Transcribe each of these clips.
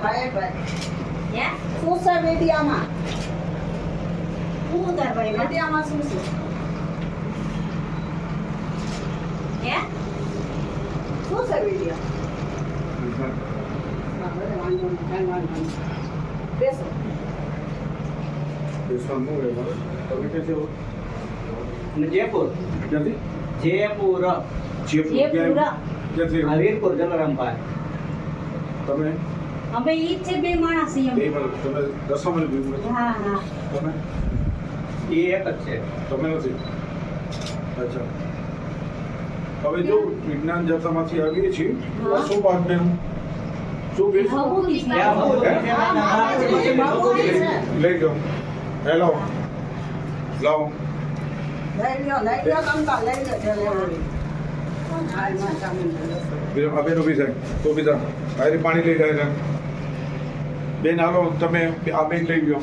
શું ભાઈ નીકળ્યો શું છે ભાઈ ભાઈ હે શું છે મીડિયામાં હું ઉતાર પડી માં? મીડિયામાં શું છે હે શું છે મીડિયા હા, ભલે વાંધો નહીં, કાંઈ વાંધો નહીં. બેસો જયપુર જયપુર જયપુરા. આ વીરપુર જલારામ પાસે તમે અમે ઈ જ છે બે માણસ એમ. બે માણસ. તમે દસમા મિનિટ હા હા. તમે? એ એક જ છે. તમે નથી? અચ્છા. હવે જો વિજ્ઞાન જથ્થામાંથી આવીએ છીએ શું વાત બેન શું. લઈ જાઓ. હેલો લાવો. બીજા બેન ઊભી થાય તો બીજા પાણી લઈ જાય બેન હાલો તમે આ બેન લઈ ગયો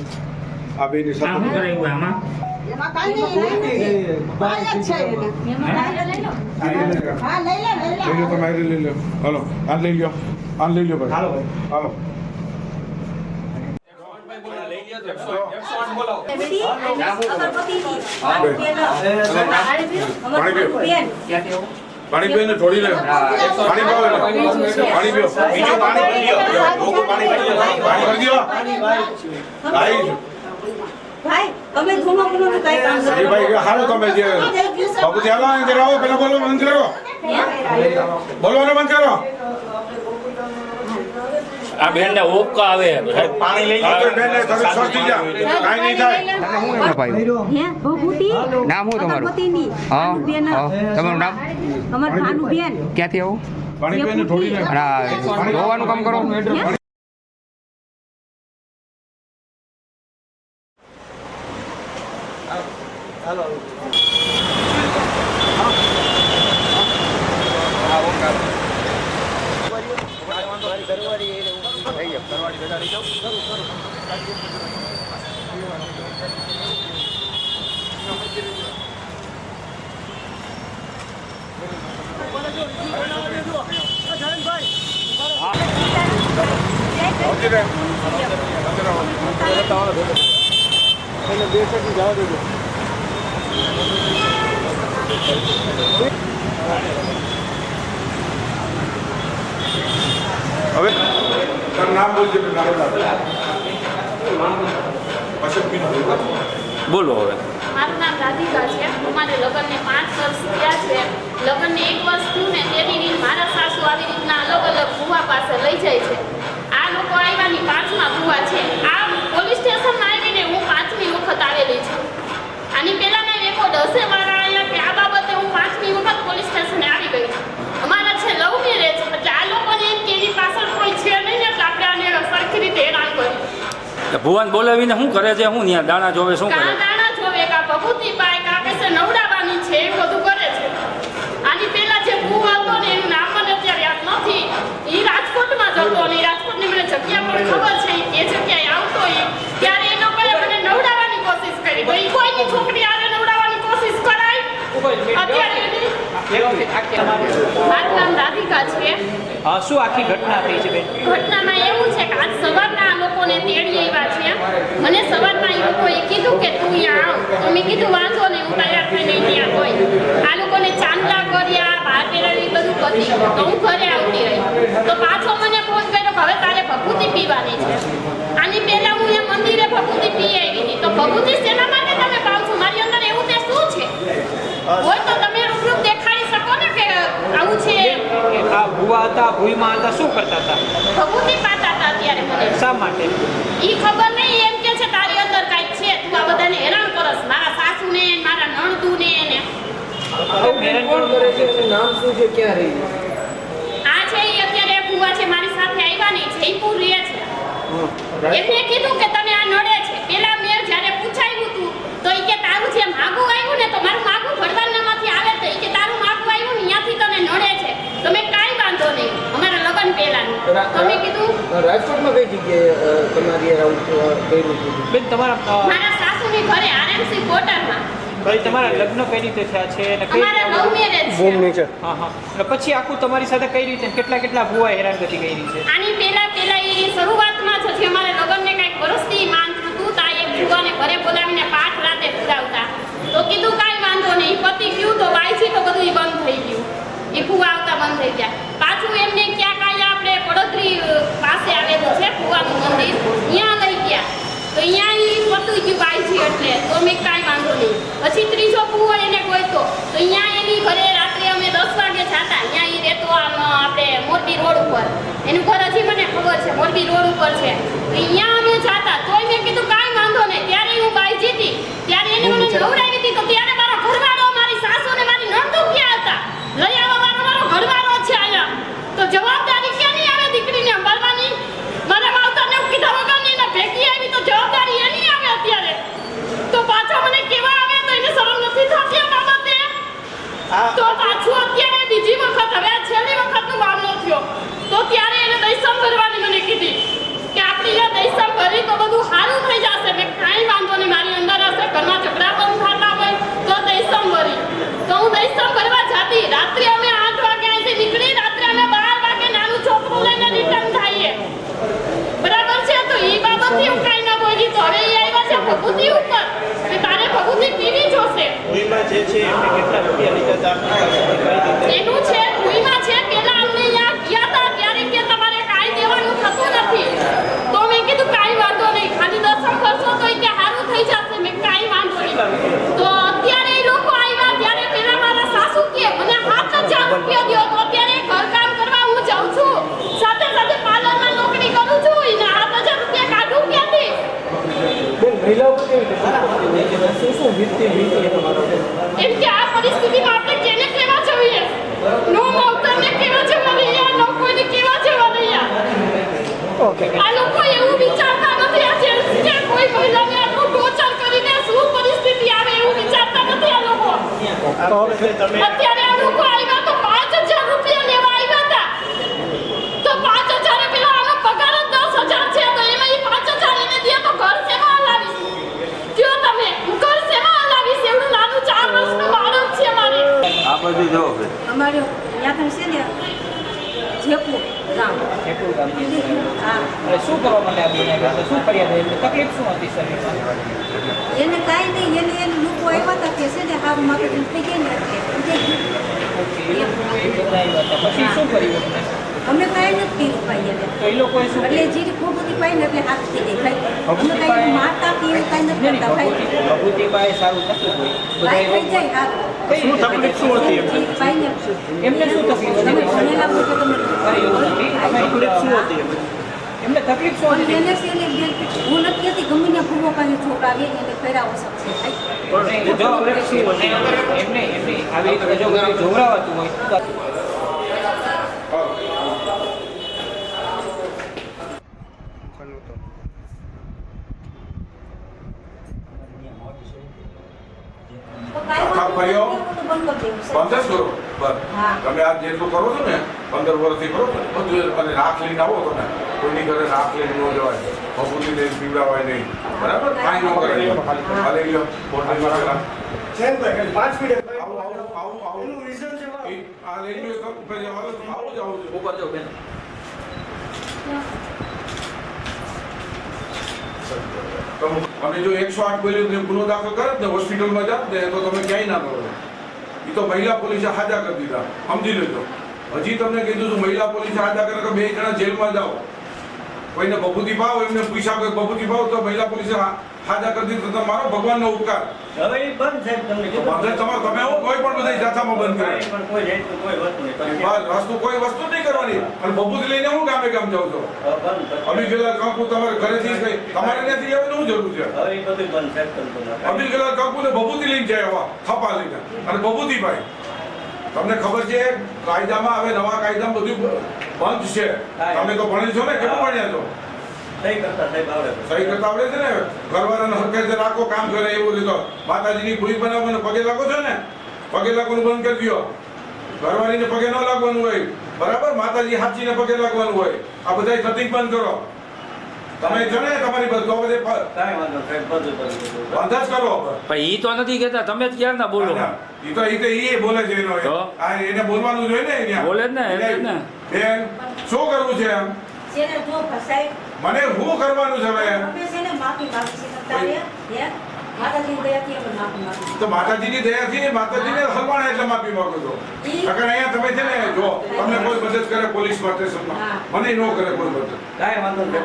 આ બેન સાથે શું આમાં? એમાં કાંઈ નહીં, છે એમાં લઈ લો. હા લઈ લે લઈ લઈ લો તમે લઈ લો. હાલો આ લઈ લ્યો. આ લઈ ભાઈ. હાલો ભાઈ. હાલો. પાણી પીવું? પાણી પીને થોડી લે. પાણી પીવો એને. પાણી પીઓ. બીજું પાણી લ્યો લોકો પાણી લ્યો પાણી પી આવી ગયું. ભાઈ. તમે ધૂનો ગુનો નું કાંઈ કામ એ ભાઈ કે તમે જે બાબુજી હાલો આવો પેલા બોલો બંધ કરો બોલવાનું બંધ કરો. આ બેન ને ઓપકા આવે પાણી લઈ લો બેન ને થોડી શોર્ટ જા. કાંઈ નહીં થાય. હે ભભૂતિ નામ શું તમારું? હા. તમારું નામ? ક્યાંથી આવું? પાણી પીને થોડી લે અને આ ધોવાનું કામ કરો બે રહે જવા દેજો હવે બોલો હવે મારું નામ રાધિકા છે. અમારે લગ્નને પાંચ વર્ષ થયા છે. લગ્નને એક વર્ષ થયું ને તેની રીત મારા સાસુ આવી રીતના અલગ અલગ ભૂવા પાસે લઈ જાય છે આ લોકો આવ્યાની પાંચમા ભૂવા છે આ પોલીસ સ્ટેશનમાં આવીને હું પાંચમી વખત આવેલી છું આની પહેલાના રેકોર્ડ હશે મારા અહીંયા કે આ બાબતે હું પાંચમી વખત પોલીસ સ્ટેશને આવી ગઈ છું અમારા છે લવ મેરેજ એટલે આ લોકોને એમ કે એની પાછળ કોઈ છે નહીં ને એટલે આપણે આને સરખી રીતે હેરાન કર્યું ભુવન બોલાવીને શું કરે છે? હું ત્યાં દાણા જોવે શું કરે કા દાણા જોવે કા ભભૂતિ પાય કા કશે નવડાવવાની છે એ બધું કરે છે આની પહેલા જે ભૂ આવતો ને એનું નામ મને અત્યારે યાદ નથી એ રાજકોટમાં જ હતો અને ઈ રાજકોટની મને જગ્યા પણ ખબર છે ઈ એ જગ્યાએ આવતો એ ત્યારે એ લોકોએ મને નવડાવવાની કોશિશ કરી તો ઈ કોઈની છોકરી આને નવડાવવાની કોશિશ કરાય અત્યારે એની- મારું નામ રાધિકા છે. શું આખી ઘટના થઈ છે બેન? ઘટનામાં એવું છે કે આજ સવારના આ લોકોને તેડી આવ્યા છે. મને સવારમાં એ લોકોએ કીધું કે તું અહીંયા આવ. તો મેં કીધું વાંધો નહીં હું તૈયાર થઈને ત્યાં હોય. આ લોકોને ચાંદલા કર્યા બહાર પહેરાવી બધું કરી. તો હું ઘરે આવતી રહી. તો પાછો મને ફોન કર્યો કે હવે તારે ભભૂતિ પીવાની છે. આની પહેલા હું એ મંદિરે ભભૂતિ પી આવી હતી. તો ભભૂતિ શેના માટે તમે પાવ છો? મારી અંદર એવું તે શું છે? હોય તો તમે રૂબરૂ દેખાડી શકો ને કે આવું છે આ ભૂવા હતા ભૂઈમાં હતા શું કરતા હતા? ભભૂતિ પાતા હતા અત્યારે મને. શા માટે? ઈ ખબર નહીં એમ કે છે તારી અંદર કાંઈક છે તું આ બધાને હેરાન કરસ. મારા સાસુને ને મારા નણદુને ને આવું હેરાન રહી? આ છે ઈ અત્યારે ભૂવા છે મારી સાથે આવ્યા નહીં જયપુર રહે છે. એમને કીધું કે તને આ નડે છે. પેલા મેં જ્યારે પૂછાયું તું તો ઈ કે તારું જે માગું આવ્યું ને તો મારું માગું ભરવાનામાંથી આવે તો ઈ કે તારું માગું આવ્યું ને ત્યાંથી તને નડે છે તો મેં કાંઈ વાંધો નહીં અમારા લગ્ન પહેલાનું કીધું? રાજકોટમાં કઈ જગ્યાએ તમારી આવું કર્યું હતું? બેન તમારા મારા સાસુની ઘરે આરએમસી ક્વાર્ટરમાં ભાઈ તમારા લગ્ન કઈ રીતે થયા છે અને કઈ અમારા લવ મેરેજ બૂમ છે. હા હા. અને પછી આખું તમારી સાથે કઈ રીતે કેટલા કેટલા ભૂવા હેરાનગતિ કરી છે? આની પહેલા પહેલા એ શરૂઆતમાં જ હજી અમારે લગ્નને વર્ષ વર્ષથી માન થતું તા એક ભૂવાને ઘરે બોલાવીને પાઠ રાતે પુરાવતા. તો કીધું કાંઈ વાંધો નહીં. પતિ ગયું તો વાય છે તો બધું ઈ બંધ થઈ ગયું. એ ભૂવા આવતા બંધ થઈ ગયા. પાછું એમને ક્યાં અ, પાસે આવેલું છે કુવાનું મંદિર. ત્યાં લઈ ગયા. તો અહીંયા ઈ પતું ગયું બાયથી એટલે તો મેં કાંઈ વાંધો નહીં પછી ત્રીજો ભૂવો એને ગોઈતો તો અહીંયા એની ઘરે રાત્રે અમે દસ વાગે જાતા અહીંયા ઈ રહેતો આમ આપણે મોરબી રોડ ઉપર એનું ઘર હજી મને ખબર છે મોરબી રોડ ઉપર છે તો અહીંયા અમે જાતા તોય મેં કીધું કાંઈ વાંધો નહીં ત્યારે હું બાઈ જીતી ત્યારે એને મને નવડાવી હતી તો ત્યારે મારો ઘરવાળો મારી સાસુ ને મારી નણંદો ક્યાં હતા લઈ આવવા વાળો મારો ઘરવાળો છે અહીંયા તો જવાબદારી ક્યાંની આવે દીકરીને સંભાળવાની મારા માવતરને હું કીધા વગરની એને ભેગી આવી તો જવાબદારી એની આવે અત્યારે તો પાછા મને કેવા આવે તો એને શરમ નથી થતી આ બાબતે તો પાછું અત્યારે બીજી વખત હવે આ છેલ્લી વખતનો મામલો થયો તો ત્યારે એને દૈસમ ભરવાની મને કીધી કે આપણી જે દૈસમ ભરી તો બધું સારું થઈ જશે મેં કાંઈ વાંધો નહીં મારી અંદર હશે ઘરમાં ઝઘડા બંધ થતા હોય તો દૈસમ ભરી તો હું દૈસમ ભરવા જાતી રાત્રે અમે આઠ વાગે અહીંથી નીકળી રાત્રે અમે બાર વાગે નાનું છોકરું લઈને રિટર્ન થઈએ બરાબર છે તો એ બાબતથી હું કાંઈ ના બોલી. તો હવે એ આવ્યા છે ભભૂતિ ઉપર. જોશે જે છે એમને કેટલા રૂપિયા લીધા હતા? એનું છે છે પેલા અમને અહીંયા ગયા હતા ત્યારે કે તમારે કાંઈ દેવાનું થતું નથી તો મેં કીધું કાંઈ વાંધો નહીં ખાલી દર્શન કરશો તો કે સારું થઈ જશે મેં કાંઈ વાંધો નહીં તો અત્યારે એ લોકો આવ્યા ત્યારે પેલા મારા સાસુ કે મને સાત હજાર રૂપિયા દ્યો તો અત્યારે ઘરકામ કરવા હું જાઉં છું સાથે સાથે પાર્લરમાં નોકરી કરું છું એને સાત હજાર રૂપિયા કાઢું ક્યાંથી બેન મહિલાઓ પર કેવી રીતે શું શું વીતતી વીતી તમારો એમ કે આ પરિસ્થિતિમાં આપણે કેને કેવા જોઈએ નો માવતરને કેવા જવા રહ્યા નો કોઈને કેવા જવા રહ્યા ઓકે આ લોકો એવું વિચારતા નથી આ જેન્ટ્સ કે કોઈ મહિલાને આટલું ટોર્ચર કરીને શું પરિસ્થિતિ આવે એવું વિચારતા નથી આ લોકો તો હવે તમે અત્યારે આ લોકો આવ્યા તો પાંચ હજાર રૂપિયા લેવા આવ્યા હતા તો પાંચ હજાર પેલા આનો પગાર જ દસ હજાર છે તો એમાં ઈ પાંચ હજાર એને દે તો ઘર શેમાં હલાવીશ કયો તમે હું ઘર શેમાં હલાવીશ એવડું નાનું ચાર વર્ષનું બાળક છે મારે આ બધું જો અમારે ત્યાં છે ને જેપુર ગામ જેટલું ગામની અંદર. હા એટલે શું કરવા માટે આ બેન આવ્યા હતા? શું ફરિયાદ શું હતી શરીરમાં? એને કાંઈ નહીં એને એને લોકો આવ્યા હતા કે છે ને હારું માથે થઈ ગઈ ને એટલે. બધા. પછી શું કર્યું? અમે કાંઈ નથી એટલે કર્યું? જે ખોટું પાઈ ને એટલે હાથ થઈ ગઈ અમે કાંઈ મારતા કે એવું કાંઈ નથી કરતા ભાઈ. ભભૂતિ- સારું નતું કોઈ. થઈ જાય હારું શું તકલીફ શું હતી એમને? શું? તમે ભણેલા તકલીફ શું હતી એમને? તકલીફ શું હતી? એને છે ને હું નથી કહેતી ગમે ત્યાં ભૂવો છોકરા આવે એને કર્યા શકશે પણ જો હવે શું એમને એમને આવી રીતે જો જોવરાવાતું હોય બંધ કરી બસ. તમે આ જેટલું કરો છો ને પંદર વર્ષથી કરો છો બધું અને રાખ લઈને આવો તમે. કોઈની ઘરે રાખ લઈને ન જવાય. ભભૂતિ લઈને પીવડાવાય નહીં. બરાબર? કાંઈ ન કરે. આ લઈ લો. બોટલ વાળા પાંચ મિનિટ આવું આવું આવું આવું. એનું છે આ લઈ ઉપર. આવું જ આવું. ઉપર જાઓ બેન. અને જો એકસો આઠ બોલ્યું ગુનો દાખલ કરે ને હોસ્પિટલમાં જાત ને તો તમે ક્યાંય ના કરો એ તો મહિલા પોલીસે હાજા કરી દીધા. સમજી લેજો. હજી તમને કીધું છું મહિલા પોલીસે હાજા કરે કે બે જણા જેલમાં જાઓ. કોઈને બબૂતી ભાવ એમને પૂછ્યા કોઈ બબૂતી ભાવ તો મહિલા પોલીસે હા- હાજા કરી દીધું. તો મારો ભગવાનનો ઉપકાર. હવે એ બંધ સાહેબ તમને તો તમારે તમે હું કોઈ પણ બધા જાથામાં બંધ કરી. પણ કોઈ વસ્તુ નહીં. વસ્તુ કોઈ વસ્તુ નહીં કરવાની. પણ બબૂતી લઈને હું ગામે ગામ જાઉં છું. અભી ગયેલા કાકુ તમારે ઘરેથી કઈ તમારે ત્યાંથી આવે શું જરૂર છે? હવે એ બધું બંધ સાહેબ અબ્દુલ કલામ કાકુ ને બબૂતી લઈને જાય હવા થપા લઈને. અને બબૂતી ભાઈ તમને ખબર છે કાયદામાં હવે નવા કાયદામાં બધું બંધ છે. તમે તો ભણી છો ને કેટલું ભણ્યા છો? સહી કરતા આવડે આવડે છે ને? ઘરવાળાને હરખે રાખો કામ કરે એવું લીધો માતાજીની ભૂઈ બનાવવાનું પગે લાગો છો ને? પગે લાગવાનું બંધ કરી દો ઘરવાળીને પગે ન લાગવાનું હોય. બરાબર? માતાજી હાચીને પગે લાગવાનું હોય. આ બધા થતી બંધ કરો. તમે જો ને તમારી બધો બધે કાંઈ વાંધો નહીં, બધું બધું વાંધા જ કરો પણ ઈ તો નથી કહેતા તમે જ ક્યાં ના બોલો ઈ તો ઈ તો ઈ બોલે છે એનો તો? આ એને બોલવાનું જોઈએ ને અહીંયા. બોલે જ ને, એટલે જ ને. બેન શું કરવું છે એમ? જો સાહેબ મને શું કરવાનું છે હવે? અમે છે ને માફી માંગી છે તારે હે તો માતાજીની દયાથી માતાજીને હલવાના એટલે માફી માંગુ છો. નકર અહીંયા તમે છે ને જો તમને કોઈ મદદ કરે પોલીસ સ્ટેશનમાં હા. મને ન કરે કોઈ મદદ. કાંઈ વાંધો નહીં,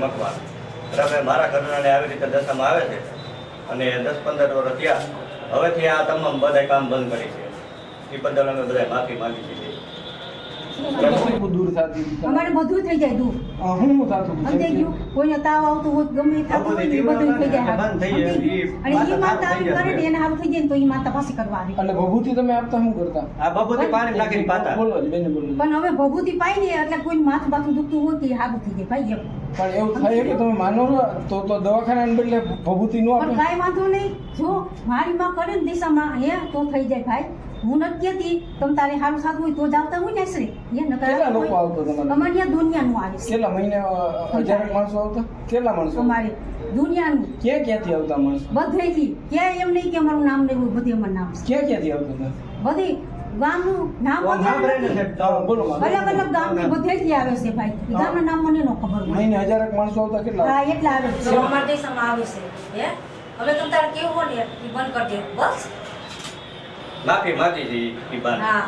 મકવાણ બરાબર મારા ઘરનાને આવી રીતે દશામાં આવે છે અને દસ પંદર વર્ષ થયા. હવેથી આ તમામ બધા કામ બંધ કરી છે. એ બદલ અમે બધા માફી માંગી છીએ દૂર થતી અમારે બધું થઈ જાય દૂર. હું હું થતું હતું? ગયું? કોઈને તાવ આવતો હોય ગમે થતું હોય બધું થઈ જાય બંધ થઈ જાય. સમજાઈ ગયું? અને એ માતા આવી કરે એને સારું થઈ જાય તો એ માતા પાસે કરવા આવે. અને ભભૂતિ તમે આપતા શું કરતા? આ બપોરથી પાણી નાખીને પાતા. બોલો બેને બોલો પણ હવે ભભૂતિ પાઈ ને એટલે કોઈ માથું બાથું દુખતું હોય કે હાગું થઈ જાય ભાઈ એમ પણ એવું થાય કે તમે માનો છો તો તો દવાખાના બદલે ભભૂતિ નો પણ આપે કાંઈ વાંધો નહીં. જો મારી માં કરે ને દિશામાં હે તો થઈ જાય ભાઈ. હું નથી હતી તમે તારે સારું થતું હોય તો જ આવતા હોય ને આશરે. એ નકર લોકો. આવતા તમારે? અમારે ત્યાં દુનિયાનું આવે કેટલા મહિને હજાર માણસો આવતા? કેટલા માણસો? અમારે દુનિયાનું. ક્યાં ક્યાંથી આવતા માણસો? બધેથી. ક્યાંય એમ નહીં કે અમારું નામ લેવું બધે અમારું નામ ક્યાં ક્યાંથી આવતા? બધી ગામનું નામ બોલો અલગ અલગ બધેથી આવે છે ભાઈ. ગામના નામ મને ન ખબર મહિને હજાર માણસો આવતા કેટલા? હા એટલા આવે છે. અમારા દેશમાં આવે છે. હે? હવે તમે તારે કેવું હોય ને? એ બંધ કરી દે. બસ. માફી માંગી હતી એ બાને. હા.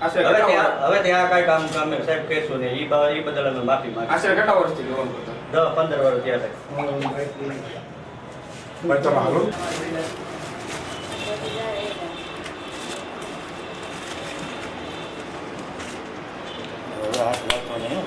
હવે ત્યાં હવે ત્યાં કાંઈ કામ અમે સાહેબ કહેશું ને એ બ- એ બદલ અમે માફી માંગી આશરે કેટલા વર્ષથી જોવાનું કરતા? દસ પંદર વર્ષ છે. ભાઈ તમે હાલો. હવે હાથ લાગતો નહીં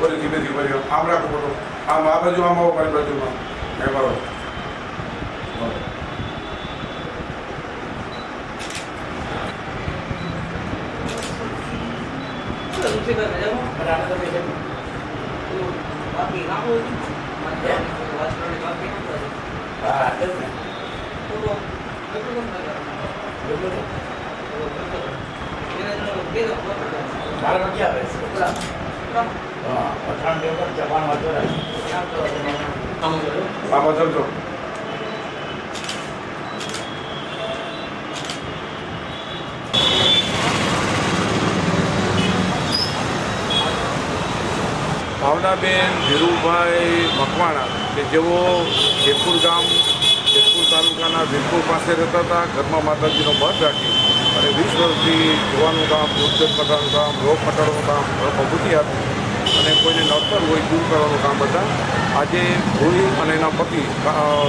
બધી ધીમે ધીમે રહ્યો. આમ રાખો પડો આમ આ બાજુ આમ આવો મારી બાજુમાં એ આવો હા એટલે જ ને. મારામાં ક્યાં આવે છે? પઠાણ ભાવનાબેન, ધીરુભાઈ મકવાણા, કે જેઓ જેતપુર ગામ, જેતપુર તાલુકાના વીરપુર પાસે રહેતા હતા, ઘરમાં માતાજીનો બંધ રાખી અને વીસ વર્ષથી જોવાનું કામ ઉદ્યોગ મટાડવાનું કામ રોગ મટાડવાનું કામ પ્રભુતિ આપી. અને કોઈને નડતર હોય દૂર કરવાનું કામ હતા. આજે ભૂરી અને એના પતિ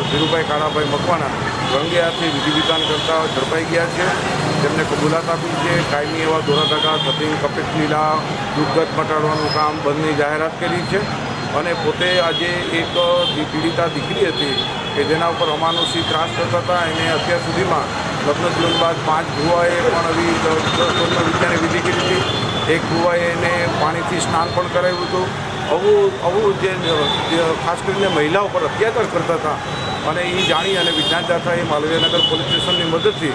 ધીરુભાઈ કાળાભાઈ મકવાના રંગે હાથે વિધિ વિધાન કરતા ઝડપાઈ ગયા છે. તેમને કબૂલાત આપી છે. કાયમી એવા ટકા કપિંગ કપિત લીલા દુર્ગત મટાડવાનું કામ બંધની જાહેરાત કરી છે. અને પોતે આજે એક પીડિતા દીકરી હતી કે જેના ઉપર અમાનુષી ત્રાસ થતા હતા. એને અત્યાર સુધીમાં લગ્ન જીવન બાદ પાંચ ભુવાએ પણ આવી વિદ્યાની વિધિ કરી હતી. એક ભુવાએ એને પાણીથી સ્નાન પણ કરાવ્યું હતું. આવું આવું જે ખાસ કરીને મહિલાઓ પર અત્યાચાર કરતા હતા અને એ જાણી અને વિજ્ઞાન જાથાએ માલવીયનગર પોલીસ સ્ટેશનની મદદથી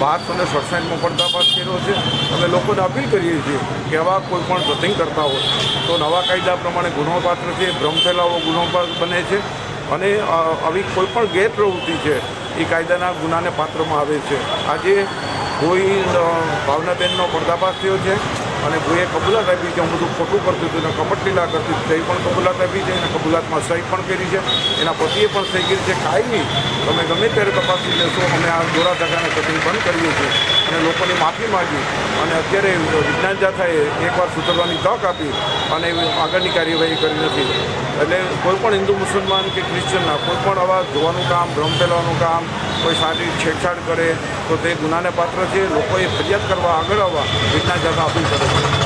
બારસો ને સડસાઠમાં પડદાફાશ કર્યો છે. અમે લોકોને અપીલ કરીએ છીએ કે આવા કોઈ પણ ધતિંગ કરતા હોય તો નવા કાયદા પ્રમાણે ગુનોપાત્ર છે, ભ્રમ ફેલાવો ગુનોપાત્ર બને છે અને આવી કોઈ પણ ગેરપ્રવૃત્તિ છે એ કાયદાના ગુનાને પાત્રમાં આવે છે. આજે કોઈ ભાવનાબેનનો પડદાફાશ થયો છે. અને કોઈએ કબૂલાત આપી છે. હું બધું ખોટું કરતું હતું. અને કપટ લીલા કરતી તે પણ કબૂલાત આપી છે. એને કબૂલાતમાં સહી પણ કરી છે. એના પતિએ પણ સહી કરી છે. કાયમી તમે ગમે ત્યારે તપાસી લેશો. અમે આ દોરા ધગાને કટિંગ બંધ કરીએ છીએ. અને લોકોની માફી માગી. અને અત્યારે વિજ્ઞાન જાથાએ એકવાર સુધરવાની તક આપી અને આગળની કાર્યવાહી કરી નથી. એટલે કોઈ પણ હિન્દુ મુસલમાન કે ક્રિશ્ચનના કોઈ પણ આવા જોવાનું કામ, ભ્રમ ફેલાવાનું કામ કોઈ સાથે છેડછાડ કરે તો તે ગુનાને પાત્ર છે. લોકોએ ફરિયાદ કરવા આગળ આવવા વિજ્ઞાન જગા અપીલ કરે છે.